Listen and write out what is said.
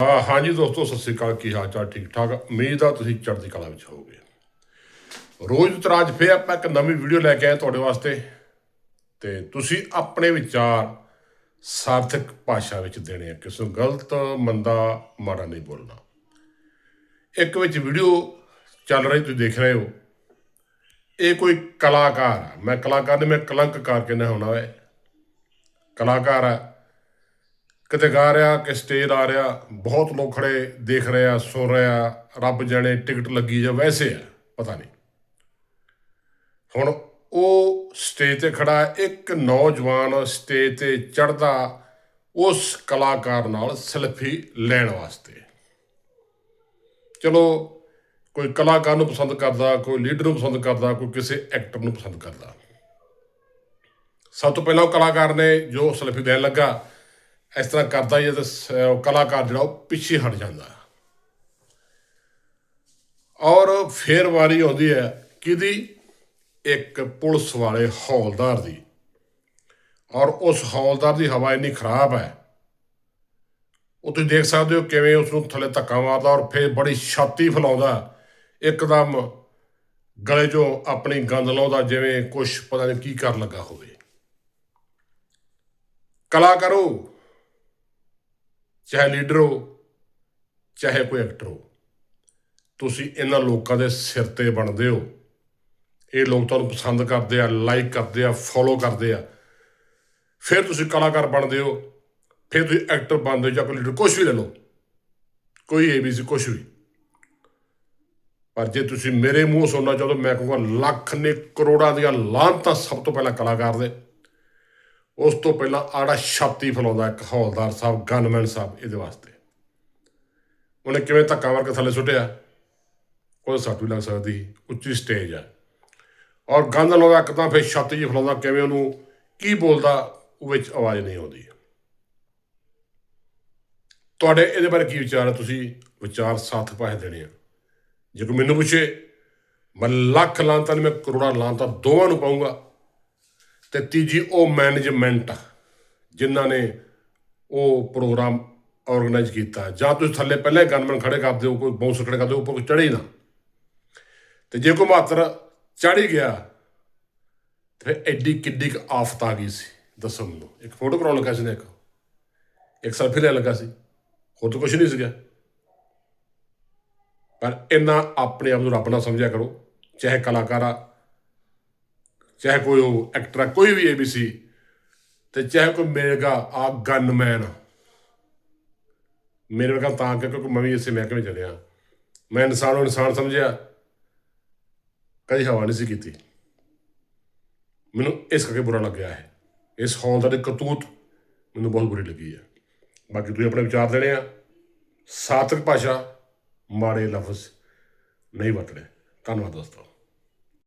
ਹਾਂ ਹਾਂਜੀ ਦੋਸਤੋ, ਸਤਿ ਸ੍ਰੀ ਅਕਾਲ। ਕੀ ਹਾਲ ਚਾਲ? ਠੀਕ ਠਾਕ? ਉਮੀਦ ਆ ਤੁਸੀਂ ਚੜ੍ਹਦੀ ਕਲਾ ਵਿੱਚ ਹੋਵੋਗੇ। ਰੋਜ਼ ਤਰਾਜ ਤਰ੍ਹਾਂ ਫੇਰ ਆਪਾਂ ਇੱਕ ਨਵੀਂ ਵੀਡੀਓ ਲੈ ਕੇ ਆਏ ਤੁਹਾਡੇ ਵਾਸਤੇ ਤੇ ਤੁਸੀਂ ਆਪਣੇ ਵਿਚਾਰ ਸਾਰਥਕ ਭਾਸ਼ਾ ਵਿੱਚ ਦੇਣੇ ਆ। ਕਿਸੇ ਨੂੰ ਗਲਤ, ਮੰਦਾ, ਮਾੜਾ ਨਹੀਂ ਬੋਲਣਾ। ਇੱਕ ਵਿੱਚ ਵੀਡੀਓ ਚੱਲ ਰਹੀ, ਤੁਸੀਂ ਦੇਖ ਰਹੇ ਹੋ। ਇਹ ਕੋਈ ਕਲਾਕਾਰ ਆ। ਮੈਂ ਕਲਾਕਾਰ ਨਹੀਂ, ਮੈਂ ਕਲੰਕਕਾਰ ਕਹਿੰਦਾ ਹੋਣਾ ਹੈ ਕਲਾਕਾਰ ਆ। ਕਿਤੇ ਗਾ ਰਿਹਾ, ਕਿ ਸਟੇਜ ਆ ਰਿਹਾ, ਬਹੁਤ ਲੋਕ ਖੜੇ ਦੇਖ ਰਹੇ ਆ, ਸੁਣ ਰਹੇ ਆ, ਰੱਬ ਜਾਣੇ ਟਿਕਟ ਲੱਗੀ ਜਾਂ ਵੈਸੇ ਆ, ਪਤਾ ਨਹੀਂ। ਹੁਣ ਉਹ ਸਟੇਜ ਤੇ ਖੜਾ, ਇੱਕ ਨੌਜਵਾਨ ਸਟੇਜ ਤੇ ਚੜਦਾ ਉਸ ਕਲਾਕਾਰ ਨਾਲ ਸੈਲਫੀ ਲੈਣ ਵਾਸਤੇ। ਚਲੋ, ਕੋਈ ਕਲਾਕਾਰ ਨੂੰ ਪਸੰਦ ਕਰਦਾ, ਕੋਈ ਲੀਡਰ ਨੂੰ ਪਸੰਦ ਕਰਦਾ, ਕੋਈ ਕਿਸੇ ਐਕਟਰ ਨੂੰ ਪਸੰਦ ਕਰਦਾ। ਸਭ ਤੋਂ ਪਹਿਲਾਂ ਉਹ ਕਲਾਕਾਰ ਨੇ ਜੋ ਸੈਲਫੀ ਦੇਣ ਲੱਗਾ ਇਸ ਤਰ੍ਹਾਂ ਕਰਦਾ ਹੀ ਹੈ ਤੇ ਸ- ਕਲਾਕਾਰ ਜਿਹੜਾ ਉਹ ਪਿੱਛੇ ਹਟ ਜਾਂਦਾ। ਔਰ ਫੇਰ ਵਾਰੀ ਆਉਂਦੀ ਹੈ ਕਿਹਦੀ? ਇੱਕ ਪੁਲਿਸ ਵਾਲੇ ਹੌਲਦਾਰ ਦੀ। ਔਰ ਉਸ ਹੌਲਦਾਰ ਦੀ ਹਵਾ ਇੰਨੀ ਖਰਾਬ ਹੈ। ਉਹ ਤੁਸੀਂ ਦੇਖ ਸਕਦੇ ਹੋ ਕਿਵੇਂ ਉਸ ਨੂੰ ਥੱਲੇ ਧੱਕਾ ਮਾਰਦਾ ਔਰ ਫੇਰ ਬੜੀ ਛਾਤੀ ਫੈਲਾਉਂਦਾ। ਇੱਕਦਮ ਗਲੇ 'ਚੋਂ ਆਪਣੀ ਗੰਦ ਲਾਉਂਦਾ ਜਿਵੇਂ ਕੁਝ ਪਤਾ ਨਹੀਂ ਕੀ ਕਰਨ ਲੱਗਾ ਹੋਵੇ। ਕਲਾ ਕਰੋ ਚਾਹੇ ਲੀਡਰ ਹੋ, ਚਾਹੇ ਕੋਈ ਐਕਟਰ ਹੋ। ਤੁਸੀਂ ਇਹਨਾਂ ਲੋਕਾਂ ਦੇ ਸਿਰ ਤੇ ਬਣਦੇ ਹੋ। ਇਹ ਲੋਕ ਤੁਹਾਨੂੰ ਪਸੰਦ ਕਰਦੇ ਆ ਲਾਈਕ ਕਰਦੇ ਆ ਫੋਲੋ ਕਰਦੇ ਆ। ਫਿਰ ਤੁਸੀਂ ਕਲਾਕਾਰ ਬਣਦੇ ਹੋ, ਫਿਰ ਤੁਸੀਂ ਐਕਟਰ ਬਣਦੇ ਹੋ ਜਾਂ ਕੋਈ ਲੀਡਰ ਕੁਝ ਵੀ ਲੈ ਲਓ। ਕੋਈ ਏਬੀਸੀ ਕੁਝ ਵੀ। ਪਰ ਜੇ ਤੁਸੀਂ ਮੇਰੇ ਮੂੰਹ ਸੁਣਨਾ ਚਾਹੋ ਤਾਂ ਮੈਂ ਕਹੂੰਗਾ, ਲੱਖ ਨੇ ਕਰੋੜਾਂ ਦੀਆਂ ਲਾਹਨਤਾਂ ਸਭ ਤੋਂ ਪਹਿਲਾਂ ਕਲਾਕਾਰ ਦੇ। ਉਸ ਤੋਂ ਪਹਿਲਾਂ ਆੜਾ ਛਾਤੀ ਫਲਾਉਂਦਾ ਇੱਕ ਹੌਲਦਾਰ ਸਾਹਿਬ ਗਨਮੈਨ ਸਾਹਿਬ ਇਹਦੇ ਵਾਸਤੇ। ਉਹਨੇ ਕਿਵੇਂ ਧੱਕਾ ਮਾਰ ਕੇ ਥੱਲੇ ਸੁੱਟਿਆ? ਕੋਈ ਸੱਟ ਵੀ ਲੱਗ ਸਕਦੀ, ਉੱਚੀ ਸਟੇਜ ਆ। ਔਰ ਗੰਦ ਲਾਉਂਦਾ ਇੱਕ ਤਾਂ ਫਿਰ ਛਾਤੀ ਜੀ ਫਲਾਉਂਦਾ, ਕਿਵੇਂ ਉਹਨੂੰ ਕੀ ਬੋਲਦਾ, ਉਹ ਵਿੱਚ ਆਵਾਜ਼ ਨਹੀਂ ਆਉਂਦੀ। ਤੁਹਾਡੇ ਇਹਦੇ ਬਾਰੇ ਕੀ ਵਿਚਾਰ ਹੈ ਤੁਸੀਂ ਵਿਚਾਰ ਸਾਥ ਪਾਏ ਦੇਣੇ ਆ। ਜੇ ਕੋਈ ਮੈਨੂੰ ਪੁੱਛੇ, ਮੈਂ ਲੱਖ ਲਾਂਤਾਂ, ਨਹੀਂ ਮੈਂ ਕਰੋੜਾਂ ਲਾਂਤਾਂ, ਦੋਵਾਂ ਨੂੰ ਪਾਉਂਗਾ ਤੇ ਤੀਜੀ ਉਹ ਮੈਨੇਜਮੈਂਟ ਜਿਨ੍ਹਾਂ ਨੇ ਉਹ ਪ੍ਰੋਗਰਾਮ ਆਰਗੇਨਾਈਜ਼ ਕੀਤਾ। ਜਾਂ ਤੁਸੀਂ ਥੱਲੇ ਪਹਿਲੇ ਗਨਮੈਨ ਖੜੇ ਕਰਦੇ ਹੋ ਕੋਈ ਬਾਉਂਸਰ ਖੜੇ ਕਰਦੇ ਹੋ ਉੱਪਰ ਕੋਈ ਚੜੇ ਨਾ। ਤੇ ਜੇ ਕੋਈ ਮਾਤਰ ਚੜ ਹੀ ਗਿਆ, ਤੇ ਫਿਰ ਐਡੀ ਕਿੱਡੀ ਕੁ ਆਫਤ ਆ ਗਈ ਸੀ ਦੱਸੋ ਮੈਨੂੰ ਇੱਕ ਫੋਟੋ ਕਰਾਉਣ ਲੱਗਾ ਸੀ ਨੇ ਇੱਕ। ਇੱਕ ਸੈਲਫੀ ਲੈਣ ਲੱਗਾ ਸੀ। ਹੋਰ ਤਾਂ ਕੁਝ ਨਹੀਂ ਸੀਗਾ। ਪਰ ਇਹਨਾਂ ਆਪਣੇ ਆਪ ਨੂੰ ਰੱਬ ਨਾਲ ਸਮਝਿਆ ਕਰੋ, ਚਾਹੇ ਕਲਾਕਾਰ ਆ ਚਾਹੇ ਕੋਈ ਉਹ ਐਕਟਰ ਆ, ਕੋਈ ਵੀ ਏਬੀਸੀ ਤੇ ਚਾਹੇ ਕੋਈ ਮੇਰੇਗਾ ਆ ਗਨਮੈਨ ਮੇਰੇ ਵਰਗਾ ਤਾਂ ਕਿ ਕਿਉਂਕਿ ਮੈਂ ਵੀ ਇਸੇ ਮਹਿਕਮੇ ਚੱਲਿਆ ਮੈਂ ਇਨਸਾਨ ਨੂੰ ਇਨਸਾਨ ਸਮਝਿਆ। ਕਦੀ ਹਵਾ ਨਹੀਂ ਸੀ ਕੀਤੀ। ਮੈਨੂੰ ਇਸ ਕਰਕੇ ਬੁਰਾ ਲੱਗਿਆ ਹੈ ਇਸ ਹੌਲਦਾਰ ਦੀ ਕਰਤੂਤ ਮੈਨੂੰ ਬਹੁਤ ਬੁਰੀ ਲੱਗੀ ਹੈ ਬਾਕੀ ਤੁਸੀਂ ਆਪਣੇ ਵਿਚਾਰ ਦੇਣੇ ਆ। ਸਾਤਕ ਭਾਸ਼ਾ ਮਾੜੇ ਲਫ਼ਜ਼ ਨਹੀਂ ਵਰਤਣੇ। ਧੰਨਵਾਦ ਦੋਸਤੋ।